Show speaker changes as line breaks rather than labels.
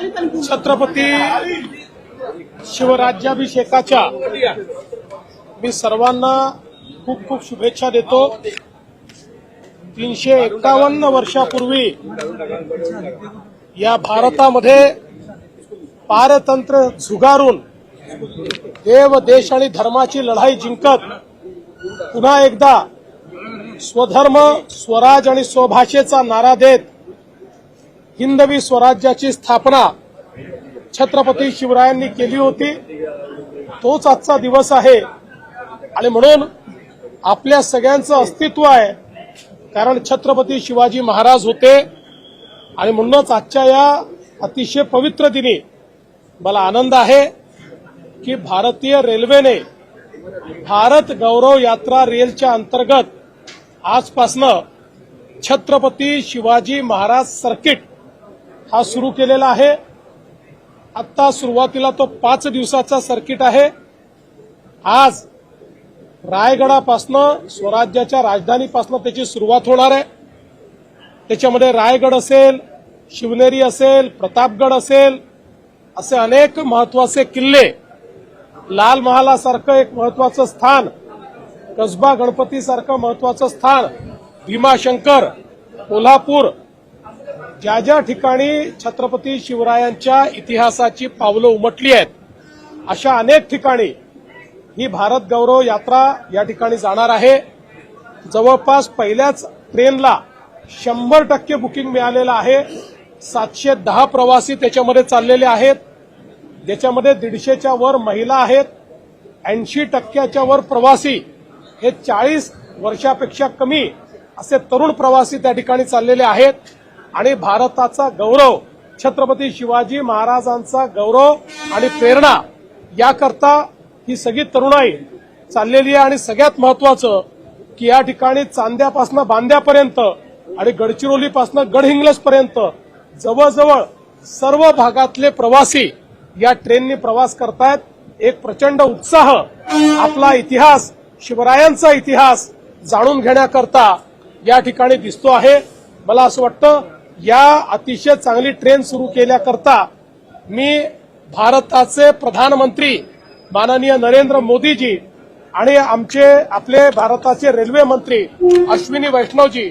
छत्रपती शिवराज्याभिषेकाच्या मी सर्वांना खूप खूप शुभेच्छा देतो. तीनशे एकावन्न वर्षापूर्वी या भारतामध्ये पारतंत्र झुगारून देव देश आणि धर्माची लढाई जिंकत पुन्हा एकदा स्वधर्म स्वराज आणि स्वभाषेचा नारा देत हिंदवी स्वराज्याची स्थापना छत्रपती शिवरायांनी केली होती. तोच आजचा दिवस आहे. आणि म्हणून आपल्या सगळ्यांचं अस्तित्व आहे. कारण छत्रपती शिवाजी महाराज होते. आणि म्हणूनच आजच्या या अतिशय पवित्र दिनी मला आनंद आहे की भारतीय रेल्वेने भारत गौरव यात्रा रेलच्या अंतर्गत आजपासनं छत्रपती शिवाजी महाराज सर्किट हा सुरू केलेला आहे. आत्ता सुरुवातीला तो पाच दिवसाचा सर्किट आहे. आज रायगडापासनं स्वराज्याच्या राजधानीपासनं त्याची सुरुवात होणार आहे. त्याच्यामध्ये रायगड असेल शिवनेरी असेल प्रतापगड असेल असे अनेक महत्त्वाचे किल्ले लाल महालासारखं एक महत्वाचं स्थान कसबा गणपतीसारखं महत्वाचं स्थान भीमाशंकर कोल्हापूर ज्या ज्या ठिकाणी छत्रपती शिवरायांच्या इतिहासाची पावलं उमटली आहेत अशा अनेक ठिकाणी ही भारत गौरव यात्रा या ठिकाणी जाणार आहे. जवळपास पहिल्याच ट्रेनला शंभर टक्के बुकिंग मिळालेलं आहे. सातशे दहा प्रवासी त्याच्यामध्ये चाललेले आहेत. ज्याच्यामध्ये दीडशेच्या वर महिला आहेत. ऐंशी टक्क्याच्या वर प्रवासी. हे चाळीस वर्षापेक्षा कमी असे तरुण प्रवासी त्या ठिकाणी चाललेले आहेत. आणि भारताचा गौरव छत्रपती शिवाजी महाराजांचा गौरव आणि प्रेरणा याकरता ही सगळी तरुणाई चाललेली आहे. आणि सगळ्यात महत्वाचं की या ठिकाणी चांद्यापासनं बांद्यापर्यंत आणि गडचिरोलीपासनं गडहिंग्लजपर्यंत जवळजवळ सर्व भागातले प्रवासी या ट्रेननी प्रवास करतायत. एक प्रचंड उत्साह आपला इतिहास शिवरायांचा इतिहास जाणून घेण्याकरता या ठिकाणी दिसतो आहे. मला असं वाटतं या अतिशय चांगली ट्रेन सुरू केल्याकरता मी भारताचे प्रधानमंत्री माननीय नरेंद्र मोदीजी आणि आमचे आपले भारताचे रेल्वे मंत्री अश्विनी वैष्णवजी